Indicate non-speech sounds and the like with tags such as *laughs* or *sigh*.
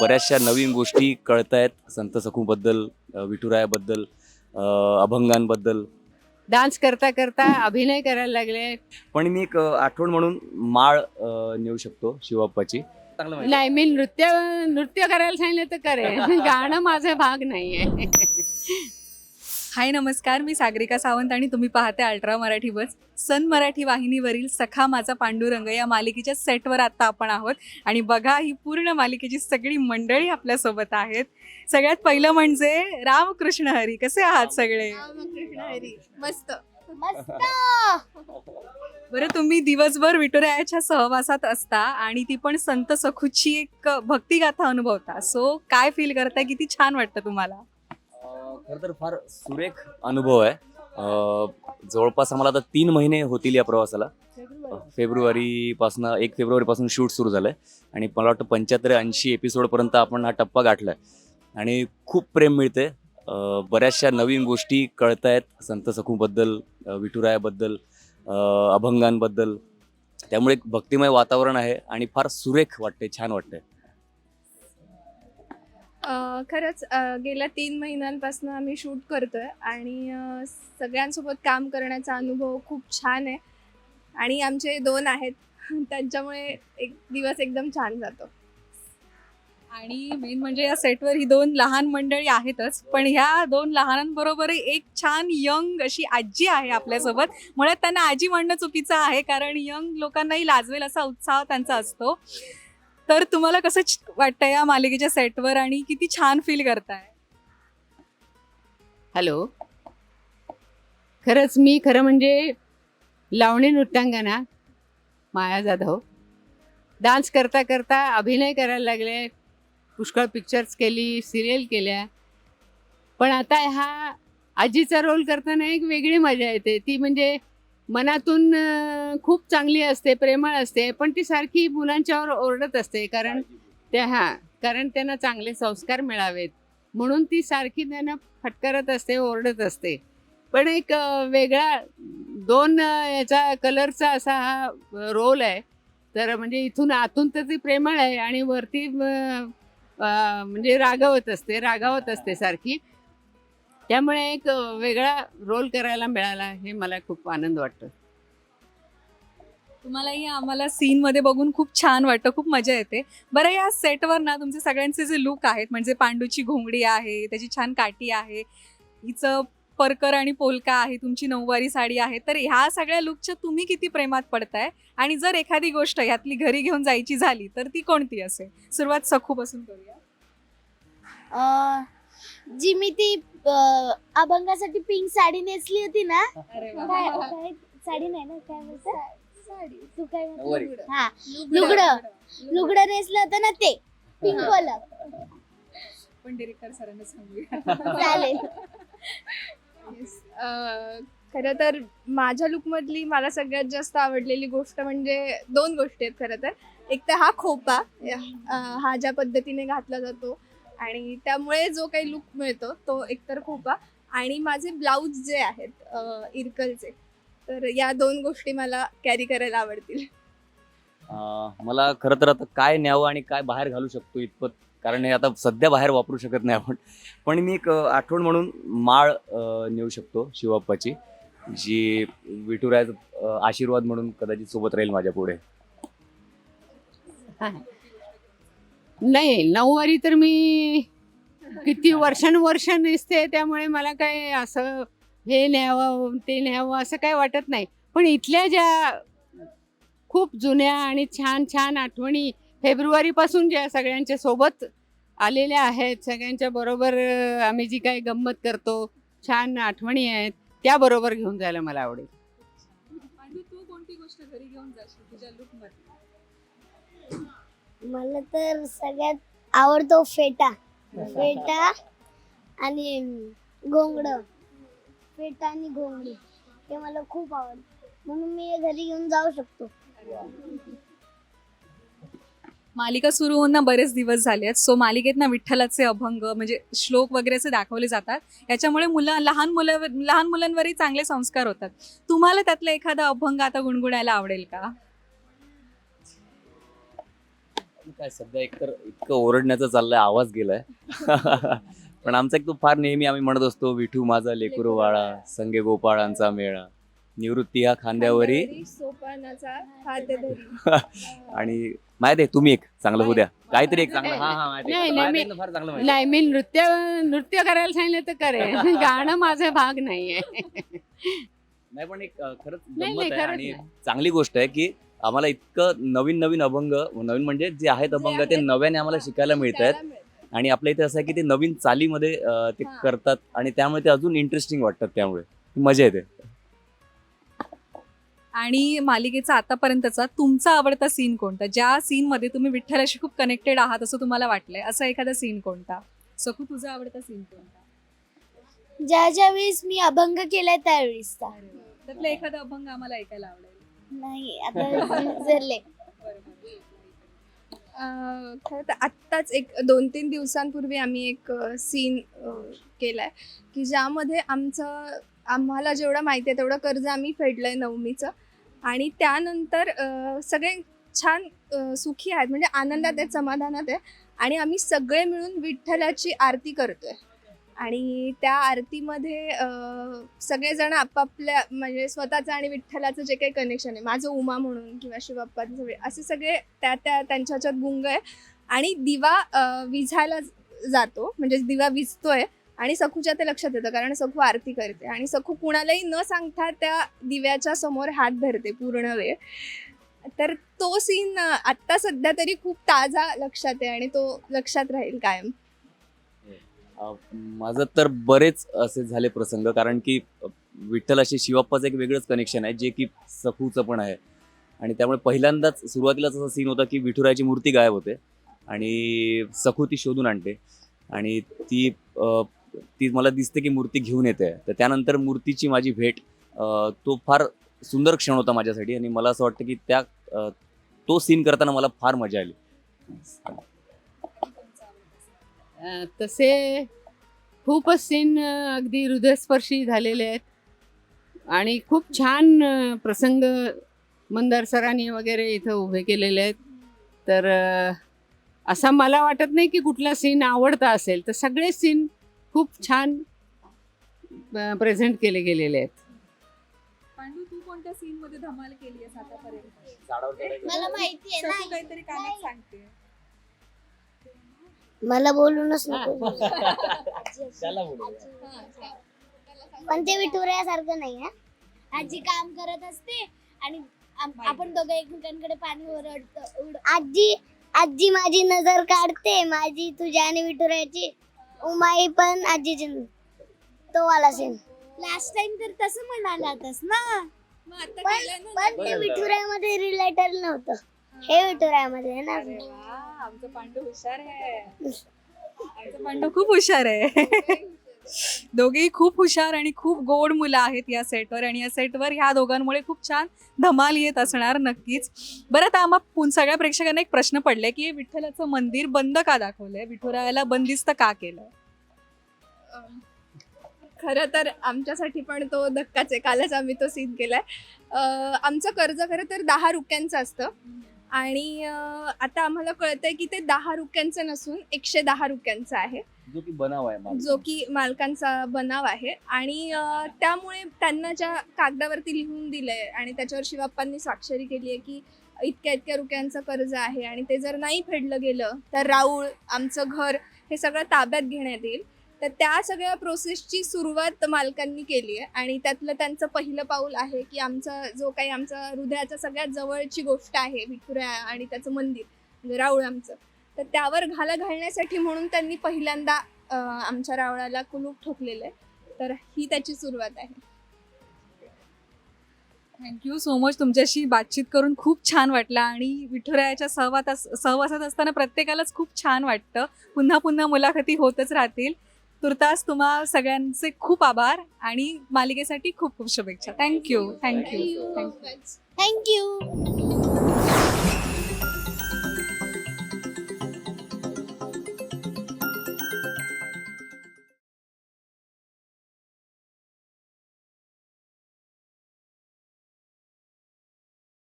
बऱ्याचशा नवीन गोष्टी कळत आहेत संत सखूबद्दल विठुरायाबद्दल अभंगांबद्दल. डान्स करता करता अभिनय करायला लागले. पण मी एक आठवण म्हणून माळ नेऊ शकतो शिवाप्पाची. माहिती. नाही मी नृत्य नृत्य करायला सांगितलं तर करेन. गाणं माझा भाग नाहीये. हाय नमस्कार. मी सागरिका सावंत आणि तुम्ही पाहते अल्ट्रा मराठी बस. सन मराठी वाहिनीवरील सखा माझा पांडुरंग या मालिकेच्या सेटवर आता आपण आहोत. आणि बघा ही पूर्ण मालिकेची सगळी मंडळी आपल्यासोबत आहेत. सगळ्यात पहिलं म्हणजे रामकृष्ण हरी. कसे आहात सगळे? मस्त. बरं तुम्ही दिवसभर विठुरायाच्या सहवासात असता आणि ती पण संत सखूची एक भक्तिगाथा अनुभवता. सो काय फील करताय? किती छान वाटतं तुम्हाला? खरं तर फार सुरेख अनुभव आहे. जवळपास आम्हाला आता तीन महिने होतील या प्रवासाला. फेब्रुवारीपासून एक फेब्रुवारीपासून शूट सुरू झालं आहे आणि मला वाटतं पंच्याहत्तर ऐंशी एपिसोडपर्यंत आपण हा टप्पा गाठला आहे आणि खूप प्रेम मिळते बऱ्याचशा नवीन गोष्टी कळत आहेत संत सखूबद्दल विठुरायाबद्दल अभंगांबद्दल. त्यामुळे एक भक्तिमय वातावरण आहे आणि फार सुरेख वाटते छान वाटते खरंच गेल्या तीन महिन्यांपासून आम्ही शूट करतोय आणि सगळ्यांसोबत काम करण्याचा अनुभव खूप छान आहे. आणि आमचे दोन आहेत त्यांच्यामुळे एक दिवस एकदम छान जातो. आणि मेन म्हणजे या सेटवर ही दोन लहान मंडळी आहेतच पण ह्या दोन लहानांबरोबर एक छान यंग अशी आजी आहे आपल्यासोबत. मुळात त्यांना आजी म्हणणं चुकीचं आहे कारण यंग लोकांनाही लाजवेल असा उत्साह त्यांचा असतो. तर तुम्हाला कसं छ- वाटतं या मालिकेच्या सेटवर आणि किती छान फील करताय? हॅलो खरंच मी खरं म्हणजे लावणी नृत्यांगना माया जाधव. डान्स करता करता अभिनय करायला लागले पुष्कळ पिक्चर्स केली सिरियल केल्या. पण आता हा आजीचा रोल करताना एक वेगळी मजा येते. ती म्हणजे मनातून खूप चांगली असते प्रेमळ असते पण ती सारखी मुलांच्यावर ओरडत असते कारण त्या हां कारण त्यांना चांगले संस्कार मिळावेत. म्हणून ती सारखी त्यांना फटकारत असते ओरडत असते. पण एक वेगळा दोन याचा कलरचा असा हा रोल आहे. तर म्हणजे इथून आतून तर ती प्रेमळ आहे आणि वरती म्हणजे रागवत असते रागावत असते सारखी. त्यामुळे एक वेगळा रोल करायला मिळाला हे मला खूप आनंद वाटतो. तुम्हालाही आम्हाला सीन मध्ये बघून खूप छान वाटतं खूप मजा येते. बरं या सेटवर ना तुमचे सगळ्यांचे जे लुक आहेत म्हणजे पांडूची घोंगडी आहे त्याची छान काठी आहे हिचं परकर आणि पोलका आहे तुमची नऊवारी साडी आहे तर ह्या सगळ्या लुकच्या तुम्ही किती प्रेमात पडताय? आणि जर एखादी गोष्ट ह्यातली घरी घेऊन जायची झाली तर ती कोणती असेल? सुरुवात सखूपासून करूया. अं, जी मी ती अं, अभंगासाठी पिंक साडी नेसली होती ना अरे काय काय साडी नाही ना काय साडी. तू काय. म्हणते? हा लुगडं. लुगडं. नेसलं होतं ना ते पिंक वाला. पण डिरेक्टर सरांना सांगूया. चालेल. अं, खरं तर माझ्या लुकमधली मला सगळ्यात जास्त आवडलेली गोष्ट म्हणजे दोन गोष्टी आहेत खरं तर. एक तर हा खोपा अं, हा ज्या पद्धतीने घातला जातो आणि त्यामुळे जो काही लुक मिळतो तो एकतर खोपा आणि माझे ब्लाऊज जे आहेत इरकलचे तर या दोन गोष्टी मला कॅरी करायला आवडतील. मला खरं तर आता काय न्यावं आणि काय बाहेर घालू शकतो इतपत कारण हे आता सध्या बाहेर वापरू शकत नाही आपण. पण मी एक आठवण म्हणून माळ नेऊ शकतो शिवाप्पाची जी विठुरायाचा आशीर्वाद म्हणून कदाचित सोबत राहील माझ्या पुढे. नाही नऊवारी तर मी किती वर्षानुवर्ष नेसते त्यामुळे मला काय असं हे न्यावं ते न्यावं असं काय वाटत नाही. पण इथल्या ज्या खूप जुन्या आणि छान छान आठवणी फेब्रुवारीपासून ज्या सगळ्यांच्या सोबत आलेल्या आहेत सगळ्यांच्या बरोबर आम्ही जी काही गंमत करतो छान आठवणी आहेत त्याबरोबर घेऊन जायला मला आवडेल. तू कोणती गोष्ट घरी घेऊन जाशील तुझ्या लुकमध्ये मला तर सगळ्यात आवडतो फेटा. फेटा. आणि घोंगड. फेटा आणि घोंगडी. हे मला खूप आवडतं. म्हणून मी हे घरी घेऊन जाऊ शकतो. मालिका सुरू होऊन ना बरेच दिवस झाले आहेत. सो मालिकेत ना विठ्ठलाचे अभंग म्हणजे श्लोक वगैरे असे दाखवले जातात. याच्यामुळे मुलं लहान मुलं लहान मुलांवरही चांगले संस्कार होतात. तुम्हाला त्यातला एखादा अभंग आता गुणगुणायला आवडेल का? काय सध्या एकतर इतकं ओरडण्याचं चाललंय आवाज गेलाय. *laughs* पण आमचा एक तो फार नेहमी आम्ही म्हणत असतो विठू माझा लेकुरू वाळा संगे गोपाळांचा मेळा. निवृत्ती हा खांद्यावरी. सोपानाचा हात धरी *laughs* आणि माहिती आहे तुम्ही एक चांगलं होऊ द्या. काहीतरी एक चांगलं हा हा माहिती. नाही, ना, फार चांगलं माहिती. नाही मी नृत्य नृत्य करायला सांगितलं तर करेन. *laughs* गाणं माझा भाग नाहीये. नाही पण एक अं, खरंच नाही गंमत नाही आहे खरंच आणि नाही. चांगली गोष्ट आहे की आम्हाला इतकं नवीन नवीन अभंग नवीन म्हणजे जे आहेत अभंग ते. नव्याने आम्हाला शिकायला मिळत आहेत. आणि आपल्या इथे असं आहे की ते नवीन चालीमध्ये ते. करतात आणि त्यामुळे ते अजून इंटरेस्टिंग वाटतात त्यामुळे. मजा येते. आणि मालिकेचा आतापर्यंतचा तुमचा आवडता सीन कोणता? ज्या सीन मध्ये तुम्ही विठ्ठलाशी खूप कनेक्टेड आहात असं तुम्हाला वाटलंय असा एखादा सीन कोणता? सखू तुझा आवडता सीन कोणता? ज्या ज्या वेळेस मी अभंग केलाय त्यावेळेसचा. त्यातलं एखादा अभंग आम्हाला ऐकायला आवडेल. नाही आता खरं तर आत्ताच एक दोन तीन दिवसांपूर्वी आम्ही एक सीन केलाय की ज्यामध्ये आमचं आम्हाला जेवढं माहिती आहे तेवढं कर्ज आम्ही फेडलंय नवमीचं. आणि त्यानंतर सगळे छान सुखी आहेत. म्हणजे आनंदात आहेत समाधानात आहे आणि आम्ही सगळे मिळून विठ्ठलाची आरती करतोय. आणि त्या आरतीमध्ये सगळेजण आपापल्या म्हणजे स्वतःचं आणि विठ्ठलाचं जे काही कनेक्शन आहे माझं उमा म्हणून किंवा शिवप्पाचं सगळे असे सगळे त्या त्या त्यांच्याच्यात गुंग आहे. आणि दिवा विझायला जातो म्हणजे दिवा विजतोय आणि सखूच्या ते लक्षात येतं कारण सखू आरती करते. आणि सखू कुणालाही न सांगता त्या दिव्याच्या समोर हात धरते पूर्ण वेळ. तर तो सीन आत्ता सध्या तरी खूप ताजा लक्षात आहे आणि तो लक्षात राहील कायम. माझं तर बरेच असे झाले प्रसंग कारण की विठ्ठल विठ्ठलाशी शिवाप्पाचं एक वेगळंच कनेक्शन आहे जे की सखूचं पण आहे. आणि त्यामुळे पहिल्यांदाच सुरुवातीलाच असा सीन होता की विठुरायाची मूर्ती गायब होते आणि सखू ती शोधून आणते. आणि ती ती मला दिसते की मूर्ती घेऊन येते. तर त्यानंतर मूर्तीची माझी भेट तो फार सुंदर क्षण होता माझ्यासाठी आणि मला असं वाटतं की त्या तो सीन करताना मला फार मजा आली. अं, तसे खूपच सीन अगदी हृदयस्पर्शी झालेले आहेत. आणि खूप छान अं, प्रसंग मंदार सरांनी वगैरे इथं उभे केलेले आहेत. तर अं, असा मला वाटत नाही की कुठला सीन आवडता असेल तर सगळे सीन खूप छान प्रेझेंट केले गेलेले आहेत. पांडू तू कोणत्या सीन मध्ये धमाल केली आहेस आतापर्यंत? मला माहिती आहे काहीतरी कानात सांगते. मला बोलूनच नको. पण ते विठुऱ्यासारखं नाही हा. आजी काम करत असते आणि आम- आपण दोघं एकमेकांकडे पाणी ओरडतो उड- आजी आजी माझी नजर काढते माझी तुझ्या आणि विठुऱ्याची उमाई पण आजीची न- तो वाला सीन लास्ट टाइम तर तसं म्हणालातस ना? मग आता पण केलं ना पण ते विठुऱ्यामध्ये रिलेटेड नव्हतं. हे विठुऱ्यामध्ये आहे ना अरे वा, आमचं पांडू हुशार आहे. आमचं पांडू खूप हुशार आहे. दोघेही खूप हुशार आणि खूप गोड मुलं आहेत या सेटवर आणि या सेटवर ह्या दोघांमुळे खूप छान धमाल येत असणार नक्कीच. बरं आता आम्हा पुन- सगळ्या प्रेक्षकांना एक प्रश्न पडलाय की हे विठ्ठलाचं मंदिर बंद का दाखवलंय? विठुरायाला बंदिस्त का केलं? खरं तर आमच्यासाठी पण तो धक्काच आहे. कालच आम्ही तो सीन केलाय. अं, आमचं कर्ज खरं तर दहा रुपयांचं असतं. आणि आता आम्हाला कळतंय की ते दहा रुपयांचं नसून एकशे दहा रुपयांचं आहे. जो की बनाव आहे. जो की मालकांचा बनाव आहे. आणि त्यामुळे त्यांना ज्या कागदावरती लिहून दिलंय आणि त्याच्यावर शिवाप्पांनी स्वाक्षरी केली आहे की इतक्या इतक्या रुपयांचं कर्ज आहे आणि ते जर नाही फेडलं गेलं तर राऊळ आमचं घर हे सगळं ताब्यात घेण्यात येईल. तर त्या सगळ्या प्रोसेसची सुरुवात मालकांनी केली आहे. आणि त्यातलं त्यांचं पहिलं पाऊल आहे की आमचा जो काही आमचा हृदयाच्या सगळ्यात जवळची गोष्ट आहे विठुरा आणि त्याचं मंदिर म्हणजे राऊळ आमचं. तर त्यावर घाला घालण्यासाठी म्हणून त्यांनी पहिल्यांदा आमच्या रावळाला कुलूप ठोकलेलं आहे. तर ही त्याची सुरुवात आहे. थँक्यू सो मच तुमच्याशी बातचीत करून खूप छान वाटलं आणि विठुरायाच्या सहवासात सहवासात असताना प्रत्येकालाच खूप छान वाटतं. पुन्हा पुन्हा मुलाखती होतच राहतील. तुर्तास तुम्हा सगळ्यांचे खूप आभार आणि मालिकेसाठी खूप खूप शुभेच्छा. Thank you thank you thank you thank you